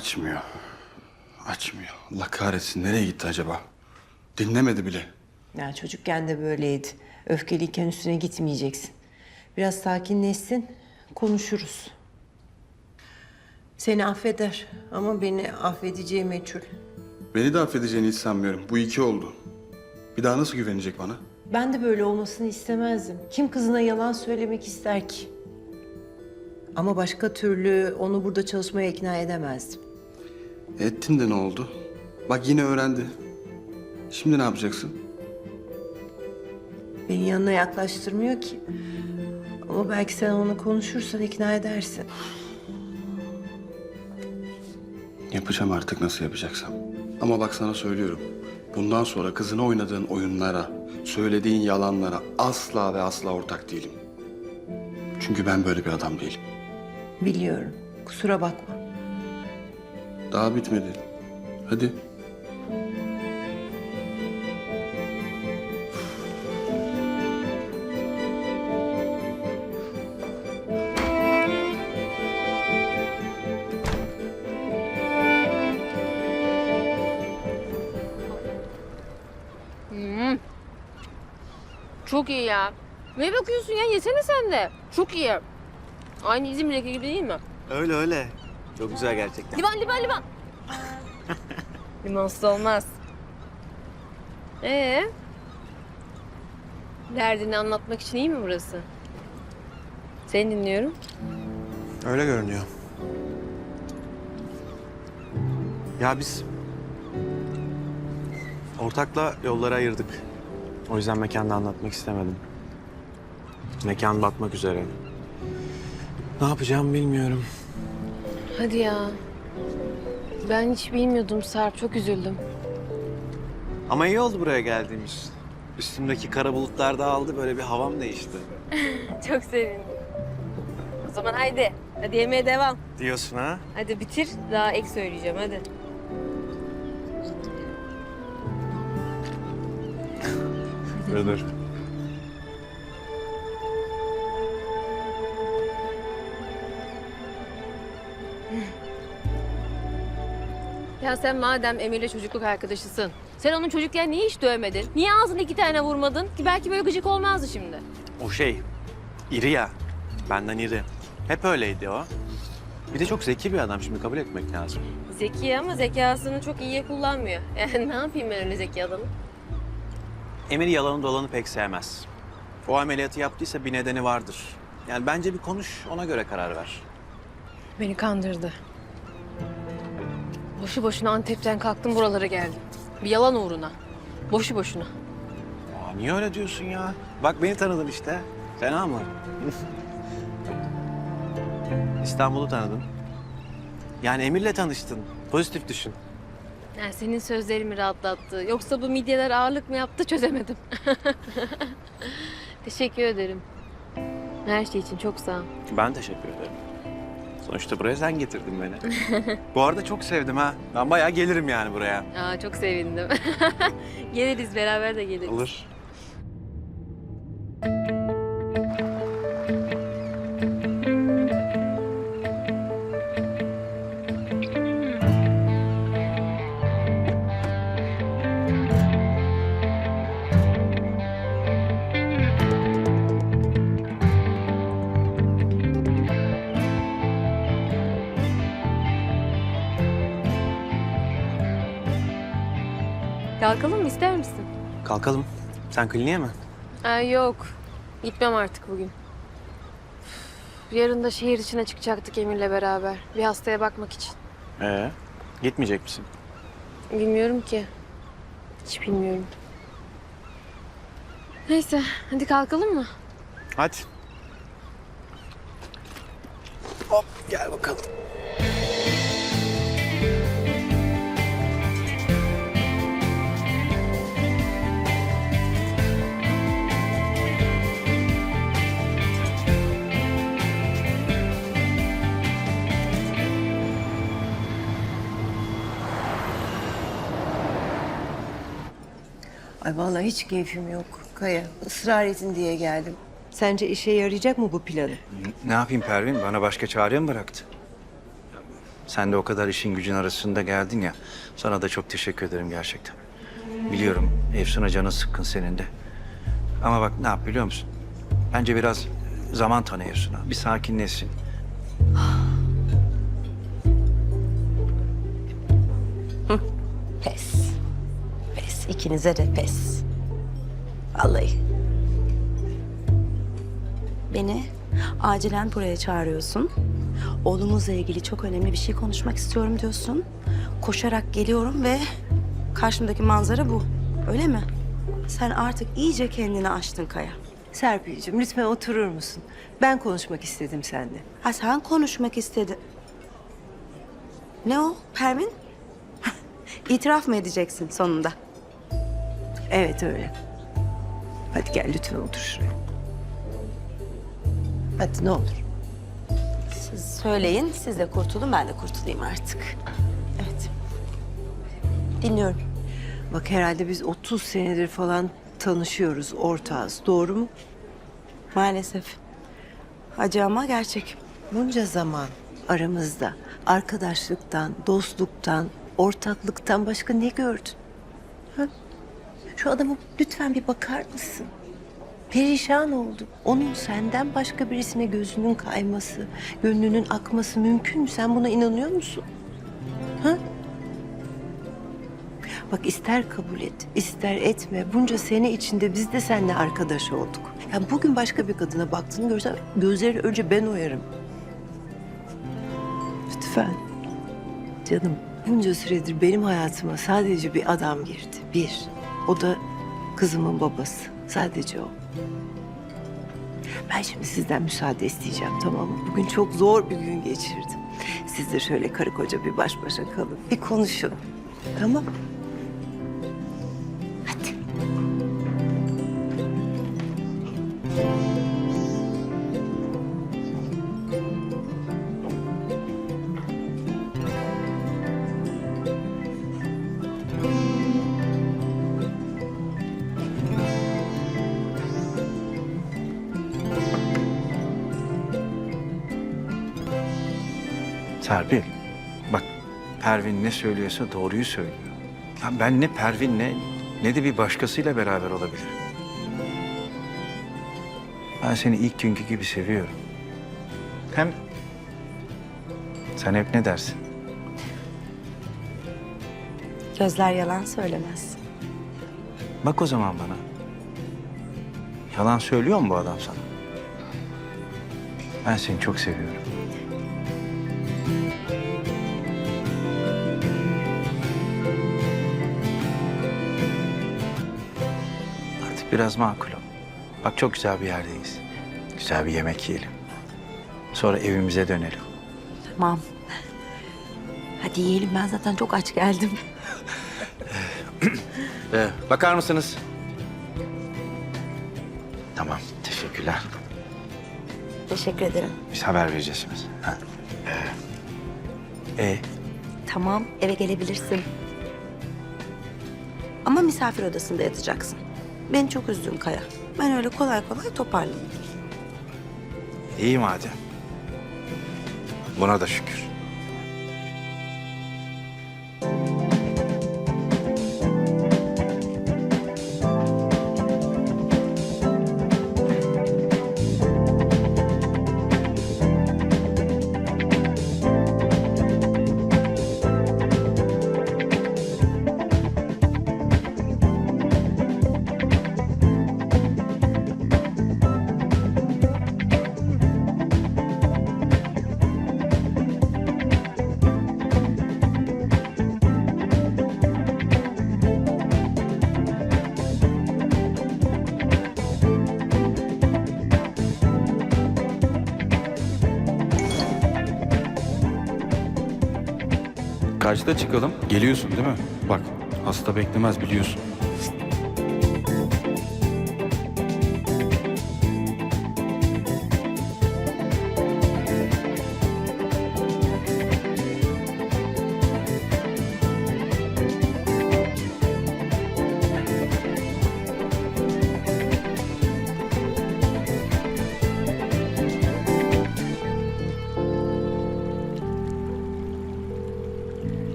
Açmıyor. Açmıyor. Allah kahretsin. Nereye gitti acaba? Dinlemedi bile. Ya çocukken de böyleydi. Öfkeliyken üstüne gitmeyeceksin. Biraz sakinleşsin, konuşuruz. Seni affeder ama beni affedeceği meçhul. Beni de affedeceğini hiç sanmıyorum. Bu iki oldu. Bir daha nasıl güvenecek bana? Ben de böyle olmasını istemezdim. Kim kızına yalan söylemek ister ki? Ama başka türlü onu burada çalışmaya ikna edemezdim. Ettin de ne oldu? Bak yine öğrendi. Şimdi ne yapacaksın? Beni yanına yaklaştırmıyor ki. Ama belki sen onunla konuşursan ikna edersin. Yapacağım artık nasıl yapacaksam. Ama bak sana söylüyorum. Bundan sonra kızına oynadığın oyunlara, söylediğin yalanlara asla ve asla ortak değilim. Çünkü ben böyle bir adam değilim. Biliyorum. Kusura bakma. Daha bitmedi. Hadi. Çok iyi ya. Ne bakıyorsun ya? Yesene sen de. Çok iyi. Aynı İzmir'deki gibi değil mi? Öyle öyle. Çok güzel gerçekten. Liman, liman, liman. Limonsuz olmaz. Ee? Derdini anlatmak için iyi mi burası? Seni dinliyorum. Öyle görünüyor. Ya biz ortakla yolları ayırdık. O yüzden mekanda anlatmak istemedim. Mekan batmak üzere. Ne yapacağımı bilmiyorum. Hadi ya. Ben hiç bilmiyordum Sarp. Çok üzüldüm. Ama iyi oldu buraya geldiğimiz. Üstümdeki kara bulutlar dağıldı, böyle bir havam değişti. Çok sevindim. O zaman haydi. Hadi yemeğe devam. Diyorsun ha? Hadi bitir. Daha ek söyleyeceğim hadi. Dur dur. Ya sen madem Emir'le çocukluk arkadaşısın. Sen onun çocukken niye hiç dövmedin? Niye ağzına iki tane vurmadın? Ki belki böyle gıcık olmazdı şimdi. O şey, iri ya. Benden iri. Hep öyleydi o. Bir de çok zeki bir adam şimdi kabul etmek lazım. Zeki ama zekasını çok iyiye kullanmıyor. Yani ne yapayım ben öyle zeki adamı? Emir yalanı dolanı pek sevmez. O ameliyatı yaptıysa bir nedeni vardır. Yani bence bir konuş, ona göre karar ver. Beni kandırdı. Boşu boşuna Antep'ten kalktım buralara geldim. Bir yalan uğruna. Boşu boşuna. Aa, niye öyle diyorsun ya? Bak beni tanıdın işte. Fena mı? İstanbul'u tanıdın. Yani Emir'le tanıştın. Pozitif düşün. Yani senin sözlerimi rahatlattı. Yoksa bu midyeler ağırlık mı yaptı çözemedim. Teşekkür ederim. Her şey için çok sağ ol. Ben teşekkür ederim. Sonuçta buraya sen getirdin beni. Bu arada çok sevdim ha. Ben bayağı gelirim yani buraya. Aa, çok sevindim. geliriz beraber de geliriz. Olur. Kalkalım mı ister misin? Kalkalım. Sen kliniğe mi? Aa, yok. Gitmem artık bugün. Yarın da şehir içine çıkacaktık Emir'le beraber. Bir hastaya bakmak için. Ee, gitmeyecek misin? Bilmiyorum ki. Hiç bilmiyorum. Neyse hadi kalkalım mı? Hadi. Hop gel bakalım. Ay vallahi hiç keyfim yok Kaya. Israr ettin diye geldim. Sence işe yarayacak mı bu planı? Ne yapayım Pervin? Bana başka çare mi bıraktı? Sen de o kadar işin gücün arasında geldin ya. Sana da çok teşekkür ederim gerçekten. Biliyorum Efsun'a canı sıkkın senin de. Ama bak ne yap biliyor musun? Bence biraz zaman tanı Efsun'a. Bir sakinleşsin. Pes. İkinize de pes. Vallahi. Beni acilen buraya çağırıyorsun. Oğlumuzla ilgili çok önemli bir şey konuşmak istiyorum diyorsun. Koşarak geliyorum ve karşımdaki manzara bu. Öyle mi? Sen artık iyice kendini aştın Kaya. Serpil'cim lütfen oturur musun? Ben konuşmak istedim seninle. Ha sen konuşmak istedin. Ne o Pervin? İtiraf mı edeceksin sonunda? Evet öyle. Hadi gel lütfen otur şuraya. Hadi ne olur. Siz söyleyin, siz de kurtulun, ben de kurtulayım artık. Evet. Dinliyorum. Bak herhalde biz 30 senedir falan tanışıyoruz, ortağız. Doğru mu? Maalesef. Acı ama gerçek. Bunca zaman aramızda arkadaşlıktan, dostluktan, ortaklıktan başka ne gördün? Şu adama lütfen bir bakar mısın? Perişan oldu. Onun senden başka birisine gözünün kayması, gönlünün akması mümkün mü? Sen buna inanıyor musun? Ha? Bak ister kabul et, ister etme. Bunca sene içinde biz de seninle arkadaş olduk. Ya bugün başka bir kadına baktığını görsem gözleri önce ben oyarım. Lütfen. Canım bunca süredir benim hayatıma sadece bir adam girdi. Bir. O da kızımın babası. Sadece o. Ben şimdi sizden müsaade isteyeceğim tamam mı? Bugün çok zor bir gün geçirdim. Siz de şöyle karı koca bir baş başa kalın. Bir konuşun. Tamam Hadi. Serpil, bak Pervin ne söylüyorsa doğruyu söylüyor. Ya ben ne Pervin'le ne de bir başkasıyla beraber olabilirim. Ben seni ilk günkü gibi seviyorum. Hem sen hep ne dersin? Gözler yalan söylemez. Bak o zaman bana. Yalan söylüyor mu bu adam sana? Ben seni çok seviyorum. Biraz makul ol. Bak çok güzel bir yerdeyiz. Güzel bir yemek yiyelim. Sonra evimize dönelim. Tamam. Hadi yiyelim, ben zaten çok aç geldim. Ee, bakar mısınız? Tamam, teşekkürler. Teşekkür ederim. Biz haber vereceğiz şimdi. Ha. Ee, e, Tamam, eve gelebilirsin. Ama misafir odasında yatacaksın. Beni çok üzdün Kaya. Ben öyle kolay kolay toparlayayım. iyi madem. Buna da şükür. Kaçta çıkalım? Geliyorsun değil mi? Bak hasta beklemez biliyorsun.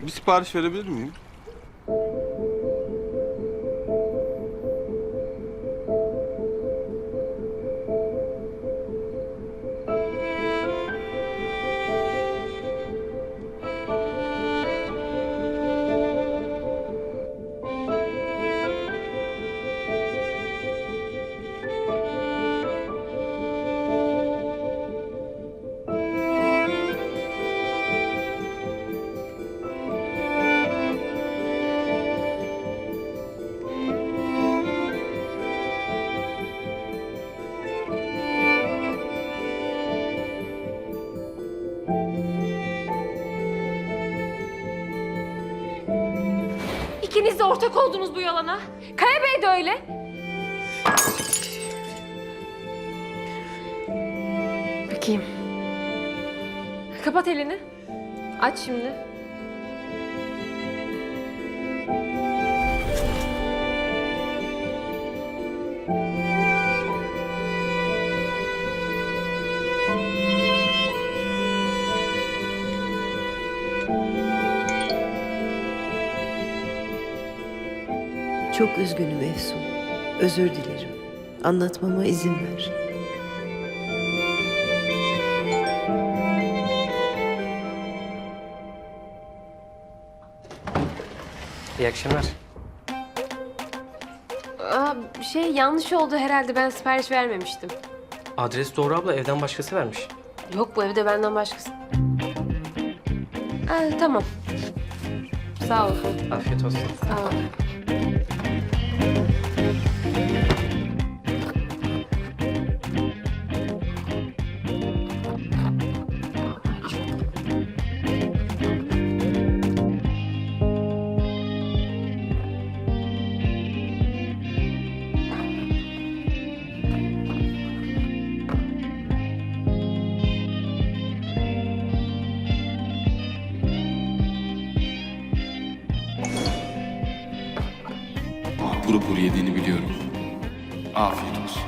Bir sipariş verebilir miyim? İkiniz de ortak oldunuz bu yalana. Kaya Bey de öyle. Bakayım. Kapat elini. Aç şimdi. Çok üzgünüm Efsun. Özür dilerim. Anlatmama izin ver. İyi akşamlar. Aa, şey yanlış oldu herhalde. Ben sipariş vermemiştim. Adres doğru abla evden başkası vermiş. Yok bu evde benden başkası. Aa, tamam. Sağ ol. Afiyet olsun. Sağ ol. Kuru yediğini biliyorum. Afiyet olsun.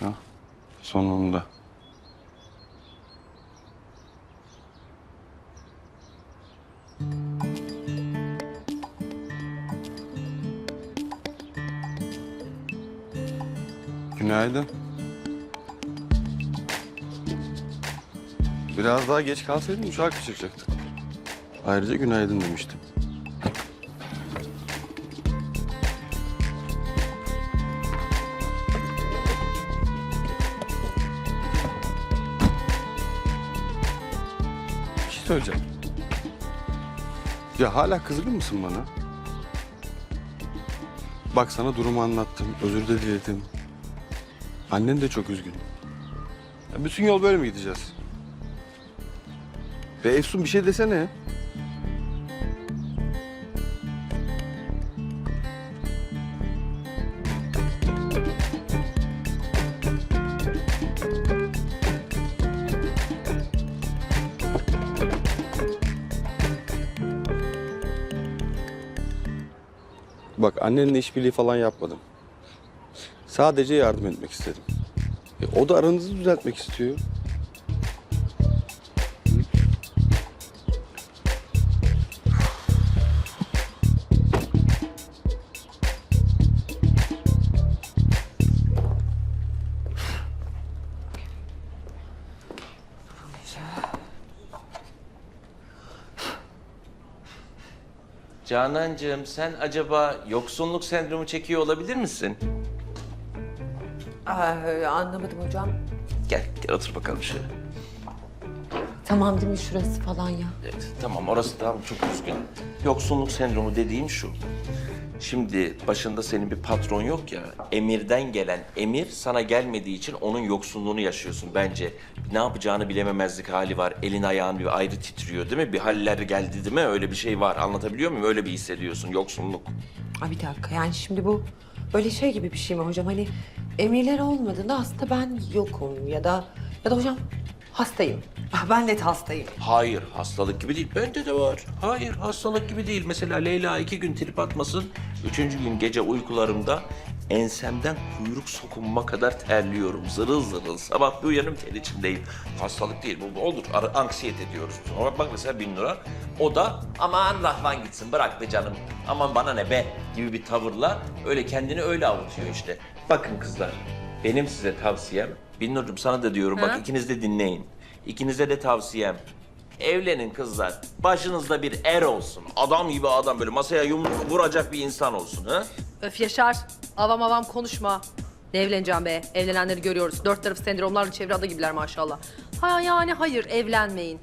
Ha, sonunda. Günaydın. Biraz daha geç kalsaydın uçağa kaçıracaktık. Ayrıca günaydın demiştim. Söyleyeceğim. Ya hala kızgın mısın bana? Bak sana durumu anlattım, özür de diledim. Annen de çok üzgün. Ya bütün yol böyle mi gideceğiz? Ve Efsun bir şey desene. Bak annenle işbirliği falan yapmadım. Sadece yardım etmek istedim. E, o da aranızı düzeltmek istiyor. Canancığım sen acaba yoksunluk sendromu çekiyor olabilir misin? Aa, anlamadım hocam. Gel, gel otur bakalım şöyle. Tamam değil mi şurası falan ya? Evet, tamam orası tamam çok üzgün. Yoksunluk sendromu dediğim şu. Şimdi başında senin bir patron yok ya. Emirden gelen emir sana gelmediği için onun yoksunluğunu yaşıyorsun bence. Ne yapacağını bilememezlik hali var. Elin ayağın bir ayrı titriyor değil mi? Bir haller geldi değil mi? Öyle bir şey var. Anlatabiliyor muyum? Öyle bir hissediyorsun. Yoksunluk. Ay bir dakika yani şimdi bu böyle şey gibi bir şey mi hocam? Hani emirler olmadığında aslında ben yokum ya da ya da hocam hastayım. Ah, Ben net hastayım. Hayır, hastalık gibi değil. Bende de var. Hayır, hastalık gibi değil. Mesela Leyla iki gün trip atmasın. Üçüncü gün gece uykularımda ensemden kuyruk sokunma kadar terliyorum. Zırıl zırıl. Sabah bir uyanım ter içindeyim. Hastalık değil. Bu, bu olur. Ar- anksiyete diyoruz. Ama bak mesela Bin Nur'a. O da aman Rahman gitsin bırak be canım. Aman bana ne be gibi bir tavırla öyle kendini öyle avutuyor işte. Bakın kızlar. Benim size tavsiyem. Bin sana da diyorum. Bak ikiniz de dinleyin. İkinize de tavsiyem. Evlenin kızlar. Başınızda bir er olsun. Adam gibi adam böyle masaya yumruk vuracak bir insan olsun ha? Öf Yaşar. Avam avam konuşma. Ne evleneceğim be? Evlenenleri görüyoruz. Dört tarafı sendromlarla çevre ada gibiler maşallah. Ha yani hayır evlenmeyin.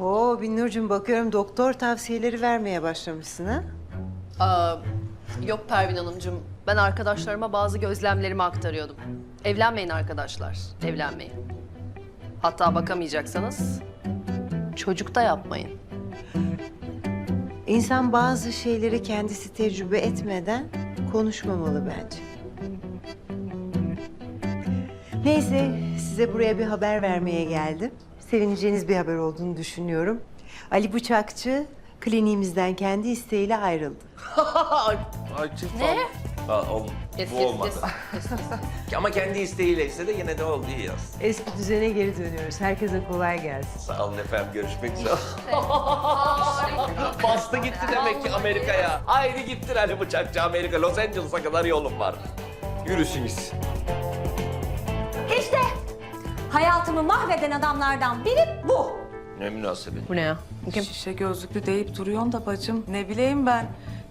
Oo Binnurcuğum bakıyorum doktor tavsiyeleri vermeye başlamışsın ha? Aa, yok Pervin Hanımcığım. Ben arkadaşlarıma bazı gözlemlerimi aktarıyordum. Evlenmeyin arkadaşlar. Evlenmeyin. Hatta bakamayacaksanız çocuk da yapmayın. İnsan bazı şeyleri kendisi tecrübe etmeden konuşmamalı bence. Neyse, size buraya bir haber vermeye geldim. Sevineceğiniz bir haber olduğunu düşünüyorum. Ali Bıçakçı kliniğimizden kendi isteğiyle ayrıldı. ne? Aa, oğlum, Kes, bu olmadı. kes. Ama kendi isteğiyle ise de yine de oldu iyi yaz. Eski düzene geri dönüyoruz. Herkese kolay gelsin. Sağ olun efendim. Görüşmek üzere. Bastı gitti demek ki Amerika'ya. Haydi gittin Ali Bıçakçı Amerika. Los Angeles'a kadar yolum var. Yürüsünüz. İşte hayatımı mahveden adamlardan biri bu. Ne münasebet. Bu ne ya? Şişe gözlüklü deyip duruyorsun da bacım. Ne bileyim ben.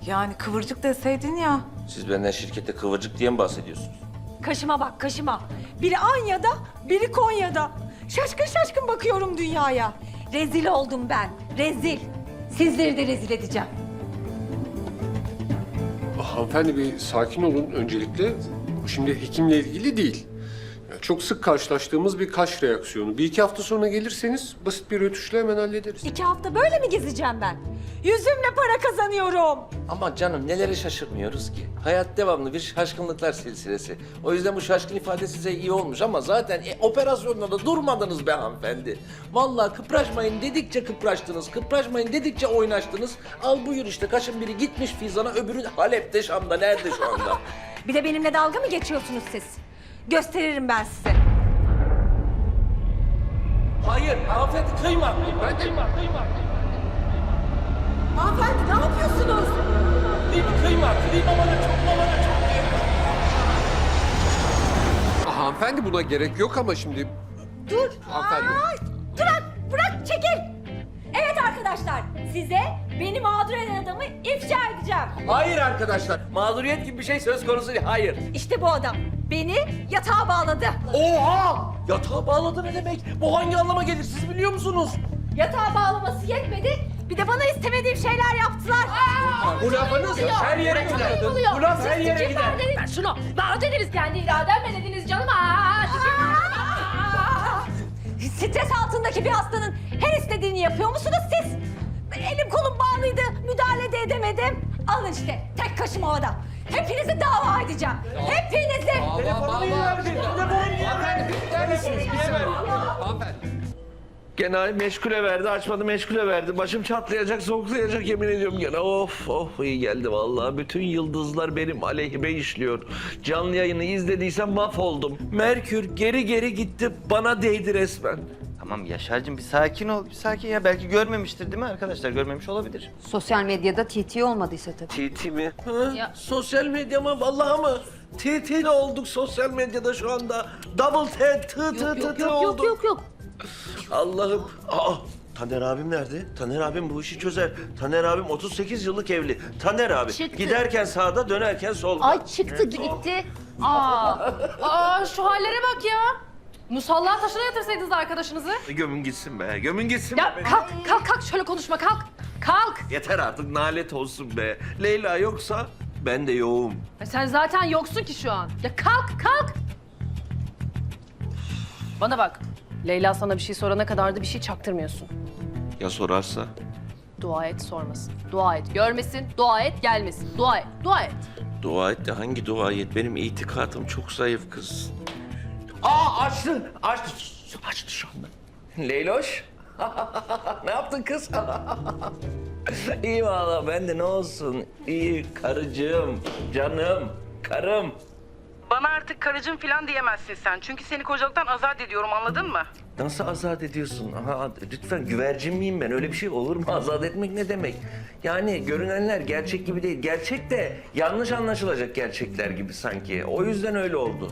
Yani kıvırcık deseydin ya. Siz benden şirkette kıvırcık diye mi bahsediyorsunuz? Kaşıma bak kaşıma. Biri Anya'da, biri Konya'da. Şaşkın şaşkın bakıyorum dünyaya. Rezil oldum ben, rezil. Sizleri de rezil edeceğim. Hanımefendi bir sakin olun öncelikle. Bu şimdi hekimle ilgili değil. Çok sık karşılaştığımız bir kaş reaksiyonu. Bir iki hafta sonra gelirseniz basit bir rötuşla hemen hallederiz. İki hafta böyle mi gezeceğim ben? Yüzümle para kazanıyorum. Ama canım nelere şaşırmıyoruz ki? Hayat devamlı bir şaşkınlıklar silsilesi. O yüzden bu şaşkın ifade size iyi olmuş ama zaten e, operasyonda da durmadınız be hanımefendi. Vallahi kıpraşmayın dedikçe kıpraştınız, kıpraşmayın dedikçe oynaştınız. Al buyur işte kaşın biri gitmiş Fizan'a, öbürü Halep'te, Şam'da, nerede şu anda? Bir de benimle dalga mı geçiyorsunuz siz? Gösteririm ben size. Hayır, hanımefendi kıyma. Ben kıyma, kıyma. Hanımefendi ne yapıyorsunuz? Kıyma, kıyma, kıyma bana çok, bana çok. Ah, hanımefendi buna gerek yok ama şimdi... Dur. Hanımefendi. Ay, bırak, bırak, çekil. Evet arkadaşlar, size beni mağdur eden adamı ifşa edeceğim. Hayır arkadaşlar, mağduriyet gibi bir şey söz konusu değil. Hayır. İşte bu adam beni yatağa bağladı. Oha! Yatağa bağladı ne demek? Bu hangi anlama gelir siz biliyor musunuz? Yatağa bağlaması yetmedi, bir de bana istemediğim şeyler yaptılar. Bu lafınız her yere gider. Bu laf her yere gider. Ben şunu. Bana dediniz kendi irademle dediniz canım. Aa, Aa! Stres altındaki bir hastanın her istediğini yapıyor musunuz siz? Elim kolum bağlıydı, müdahale de edemedim. Alın işte, tek kaşıma o adam. Hepinizi dava edeceğim. Hepinizi. Telefonumu verdi. Telefonumu verdi. Hanımefendi. Gene meşgule verdi, açmadı meşgule verdi. Başım çatlayacak, soğuklayacak yemin ediyorum gene. Of of iyi geldi vallahi. Bütün yıldızlar benim aleyhime işliyor. Canlı yayını izlediysem mahvoldum. Merkür geri geri gitti, bana değdi resmen. Tamam Yaşar'cığım bir sakin ol. Bir sakin ya. Belki görmemiştir değil mi arkadaşlar? Görmemiş olabilir. Sosyal medyada TT olmadıysa tabii. TT mi? Ha? Sosyal medya mı? Vallahi mı? TT ile olduk sosyal medyada şu anda. Double T, tı tı tı tı yok olduk. yok yok yok. Allah'ım. Aa, Taner abim nerede? Taner abim bu işi çözer. Taner abim 38 yıllık evli. Taner abi Çıktı. giderken sağda dönerken solda. Ay çıktı gitti. Aa, aa şu hallere bak ya. Musalla taşına yatırsaydınız arkadaşınızı. Gömün gitsin be. Gömün gitsin Ya be. kalk kalk kalk şöyle konuşma kalk. kalk. Yeter artık nalet olsun be. Leyla yoksa ben de yoğum. Ya sen zaten yoksun ki şu an. Ya kalk kalk. Bana bak. Leyla sana bir şey sorana kadar da bir şey çaktırmıyorsun. Ya sorarsa? Dua et sormasın. Dua et görmesin. Dua et gelmesin. Dua et. Dua et. Dua et de hangi dua et? Benim itikatım çok zayıf kız. Aa açtı. Açtı. Açtı şu anda. Leyloş. ne yaptın kız? İyi valla ben de ne olsun. İyi karıcığım, canım, karım. Bana artık karıcığım falan diyemezsin sen. Çünkü seni kocalıktan azat ediyorum anladın mı? Nasıl azat ediyorsun? Aha, lütfen güvercin miyim ben? Öyle bir şey olur mu? Azat etmek ne demek? Yani görünenler gerçek gibi değil. Gerçek de yanlış anlaşılacak gerçekler gibi sanki. O yüzden öyle oldu.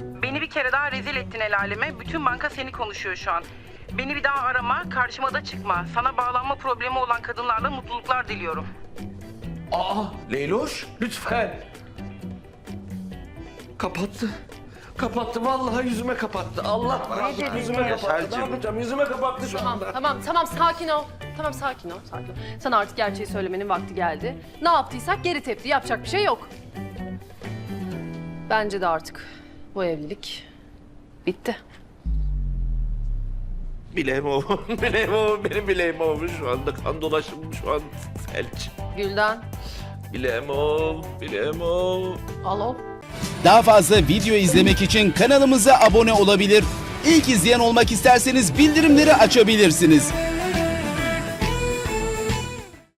Beni bir kere daha rezil ettin el aleme. Bütün banka seni konuşuyor şu an. Beni bir daha arama, karşıma da çıkma. Sana bağlanma problemi olan kadınlarla mutluluklar diliyorum. Aa, Leyloş lütfen. Kapattı. Kapattı vallahi yüzüme kapattı. Allah razı yüzüme kapattı. Ne yapacağım? Yüzüme kapattı şu Tamam anda. tamam tamam sakin ol. Tamam sakin ol sakin ol. Sana artık gerçeği söylemenin vakti geldi. Ne yaptıysak geri tepti. Yapacak bir şey yok. Bence de artık bu evlilik bitti. Bileğim o. bileğim o. Benim bileğim olmuş şu anda. Kan dolaşım şu an felç. Gülden. Bileğim o. Bileğim o. Alo. Daha fazla video izlemek için kanalımıza abone olabilir. İlk izleyen olmak isterseniz bildirimleri açabilirsiniz.